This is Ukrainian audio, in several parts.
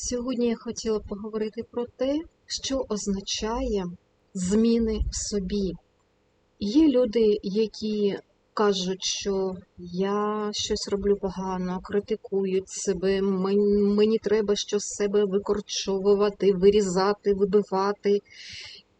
Сьогодні я хотіла поговорити про те, що означає зміни в собі. Є люди, які кажуть, що я щось роблю погано, критикують себе, мені, треба щось себе викорчовувати, вирізати, вибивати.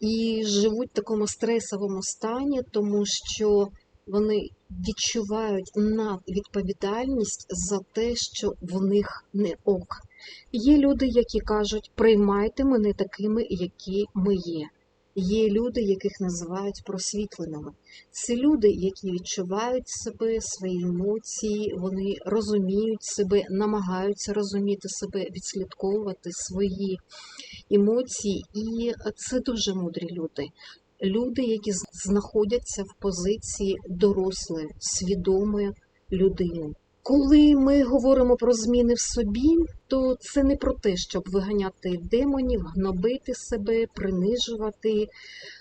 І живуть в такому стресовому стані, тому що вони відчувають надвідповідальність за те, що в них не ок. Є люди, які кажуть, приймайте мене такими, які ми є. Є люди, яких називають просвітленими. Це люди, які відчувають себе, свої емоції, вони розуміють себе, намагаються розуміти себе, відслідковувати свої емоції, і це дуже мудрі люди. Люди, які знаходяться в позиції дорослої, свідомої людини. Коли ми говоримо про зміни в собі, то це не про те, щоб виганяти демонів, гнобити себе, принижувати,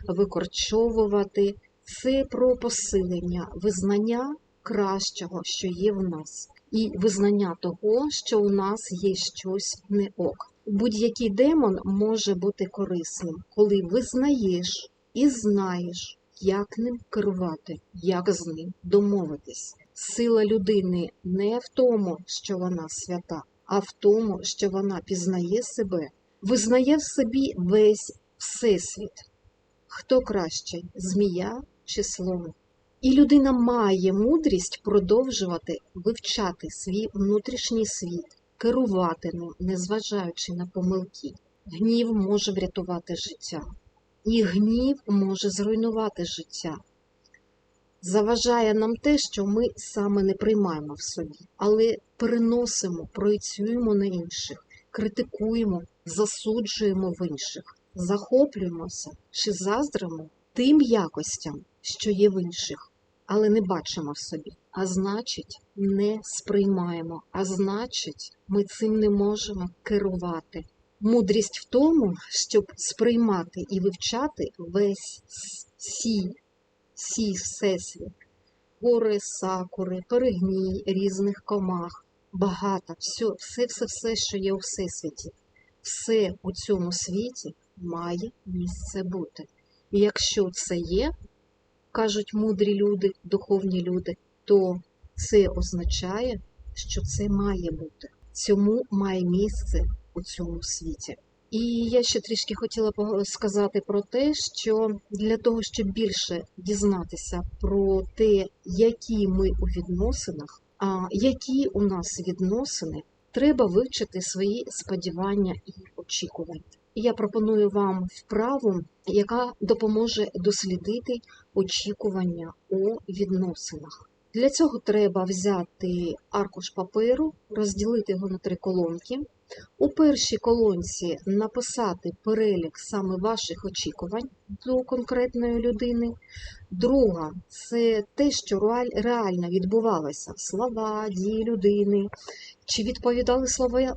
викорчовувати. Це про посилення, визнання кращого, що є в нас, і визнання того, що у нас є щось не ок. Будь-який демон може бути корисним, коли визнаєш і знаєш, як ним керувати, як з ним домовитись. Сила людини не в тому, що вона свята, а в тому, що вона пізнає себе, визнає в собі весь всесвіт. Хто краще, змія чи слон? І людина має мудрість продовжувати вивчати свій внутрішній світ, керувати ним, незважаючи на помилки. Гнів може врятувати життя, і гнів може зруйнувати життя. Заважає нам те, що ми саме не приймаємо в собі, але переносимо, проєцюємо на інших, критикуємо, засуджуємо в інших, захоплюємося чи заздримо тим якостям, що є в інших, але не бачимо в собі. А значить, не сприймаємо, а значить, ми цим не можемо керувати. Мудрість в тому, щоб сприймати і вивчати весь сій, сій всесвіт, гори, сакури, перегній різних комах, багато, все, все, все, все, що є у всесвіті, все у цьому світі має місце бути. І якщо це є, кажуть мудрі люди, духовні люди, то це означає, що це має бути. Цьому має місце у цьому світі. І я ще трішки хотіла сказати про те, що для того, щоб більше дізнатися про те, які ми у відносинах, а які у нас відносини, треба вивчити свої сподівання і очікування. Я пропоную вам вправу, яка допоможе дослідити очікування у відносинах. Для цього треба взяти аркуш паперу, розділити його на три колонки. У першій колонці написати перелік саме ваших очікувань до конкретної людини. Друга це те, що реально відбувалося: слова, дії людини, чи відповідали слова е,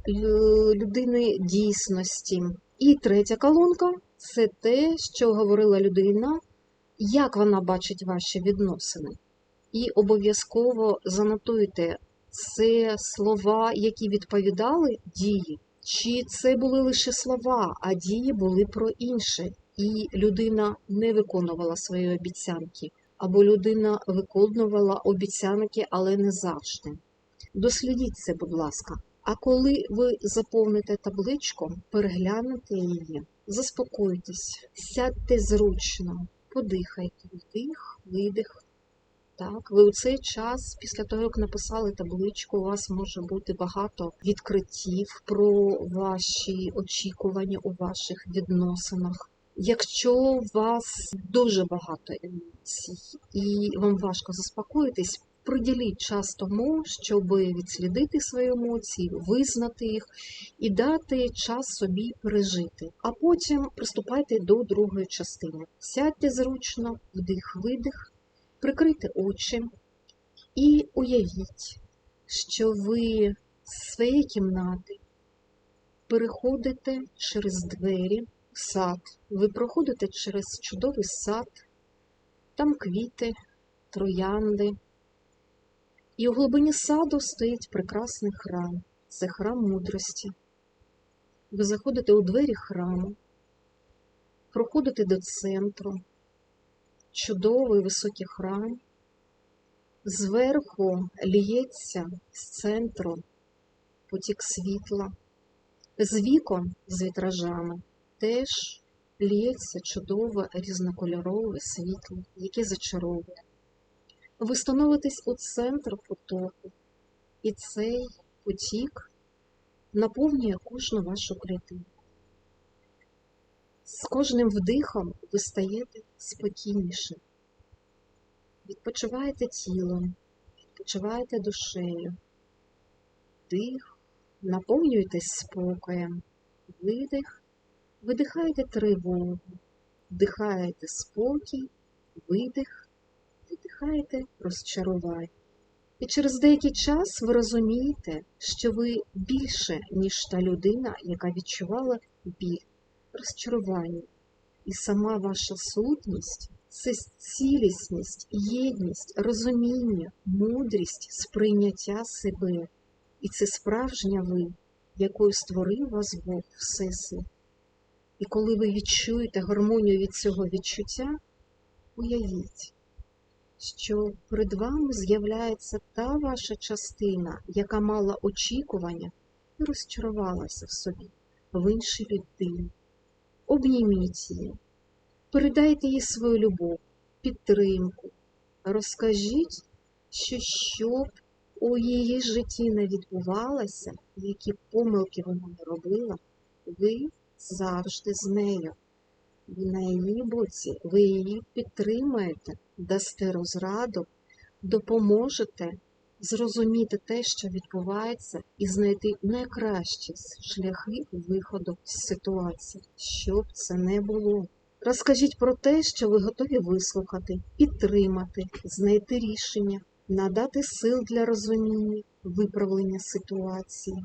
людини дійсності. І третя колонка це те, що говорила людина, як вона бачить ваші відносини. І обов'язково занотуйте це слова, які відповідали дії, чи це були лише слова, а дії були про інше, і людина не виконувала свої обіцянки, або людина виконувала обіцянки, але не завжди. Дослідіть це, будь ласка. А коли ви заповните табличку, переглянете її, заспокойтесь, сядьте зручно, подихайте, вдих, видих. Так, ви у цей час, після того, як написали табличку, у вас може бути багато відкриттів про ваші очікування у ваших відносинах. Якщо у вас дуже багато емоцій і вам важко заспокоїтись, приділіть час тому, щоб відслідити свої емоції, визнати їх і дати час собі пережити. А потім приступайте до другої частини. Сядьте зручно, вдих-видих. Прикрийте очі і уявіть, що ви з своєї кімнати переходите через двері в сад. Ви проходите через чудовий сад, там квіти, троянди. І у глибині саду стоїть прекрасний храм. Це храм мудрості. Ви заходите у двері храму, проходите до центру, чудовий високий храм. Зверху ліється з центру потік світла, з вікон з вітражами теж ліється чудове різнокольорове світло, яке зачаровує. Ви становитесь у центр потоку, і цей потік наповнює кожну вашу клітину. З кожним вдихом ви стаєте спокійнішим. Відпочиваєте тілом, відпочиваєте душею, дих, наповнюєтесь спокоєм, видих, видихаєте тривогу, вдихаєте спокій, видих, видихаєте розчарування. І через деякий час ви розумієте, що ви більше, ніж та людина, яка відчувала біль, розчарування. І сама ваша сутність це цілісність, єдність, розуміння, мудрість, сприйняття себе. І це справжня ви, якою створив вас Бог Всесвіт. І коли ви відчуєте гармонію від цього відчуття, уявіть, що перед вами з'являється та ваша частина, яка мала очікування і розчарувалася в собі, в іншій людині. Обніміть її, передайте їй свою любов, підтримку, розкажіть, що щоб у її житті не відбувалося, які помилки вона не робила, ви завжди з нею. На її боці, ви її підтримаєте, дасте розраду, допоможете зрозуміти те, що відбувається, і знайти найкращі шляхи виходу з ситуації, щоб це не було. Розкажіть про те, що ви готові вислухати, підтримати, знайти рішення, надати сил для розуміння, виправлення ситуації.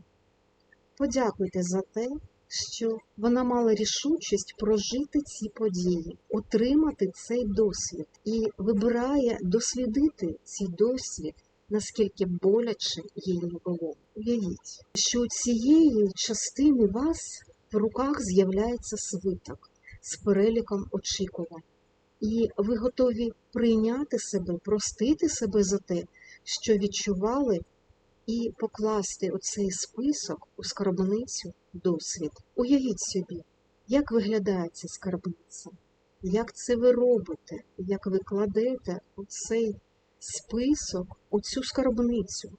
Подякуйте за те, що вона мала рішучість прожити ці події, отримати цей досвід і вибирає дослідити цей досвід, наскільки боляче їй було. Уявіть, що у цієї частини вас в руках з'являється свиток з переліком очікувань, і ви готові прийняти себе, простити себе за те, що відчували і покласти оцей список у скарбницю досвід. Уявіть собі, як виглядає ця скарбниця, як це ви робите, як ви кладете оцей список, оцю скарбницю.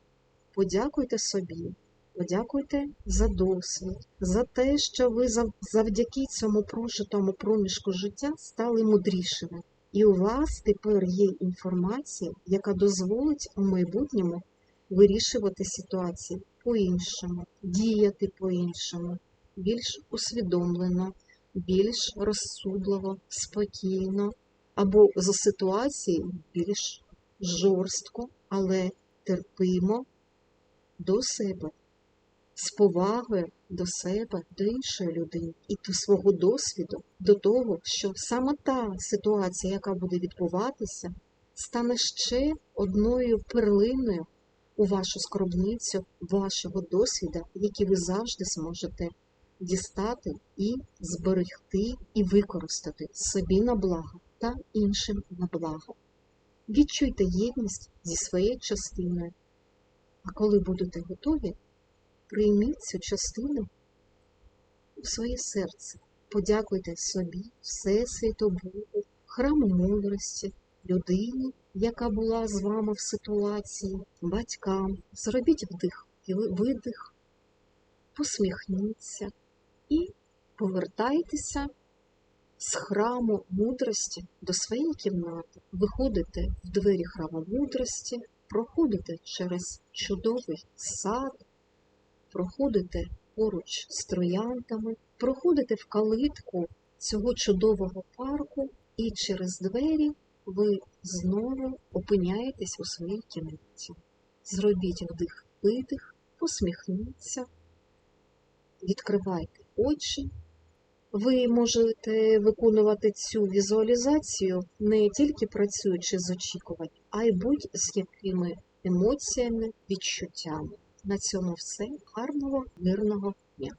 Подякуйте собі, подякуйте за досвід, за те, що ви завдяки цьому прожитому проміжку життя стали мудрішими. І у вас тепер є інформація, яка дозволить у майбутньому вирішувати ситуації по-іншому, діяти по-іншому, більш усвідомлено, більш розсудливо, спокійно, або за ситуації більш жорстко, але терпимо до себе, з повагою до себе, до іншої людини і до свого досвіду, до того, що саме та ситуація, яка буде відбуватися, стане ще одною перлиною у вашу скарбницю вашого досвіду, який ви завжди зможете дістати і зберегти, і використати собі на благо та іншим на благо. Відчуйте єдність зі своєю частиною, а коли будете готові, прийміть цю частину у своє серце. Подякуйте собі, Всесвіту Богу, храму мудрості, людині, яка була з вами в ситуації, батькам. Зробіть вдих і видих, посміхніться і повертайтеся з храму мудрості до своєї кімнати. Виходите в двері храму мудрості, проходите через чудовий сад, проходите поруч з трояндами, проходите в калитку цього чудового парку і через двері ви знову опиняєтесь у своїй кімнаті. Зробіть вдих видих, посміхніться, відкривайте очі. Ви можете виконувати цю візуалізацію не тільки працюючи з очікувань, а й будь-з якими емоціями, відчуттями. На цьому все. Гарного, мирного дня!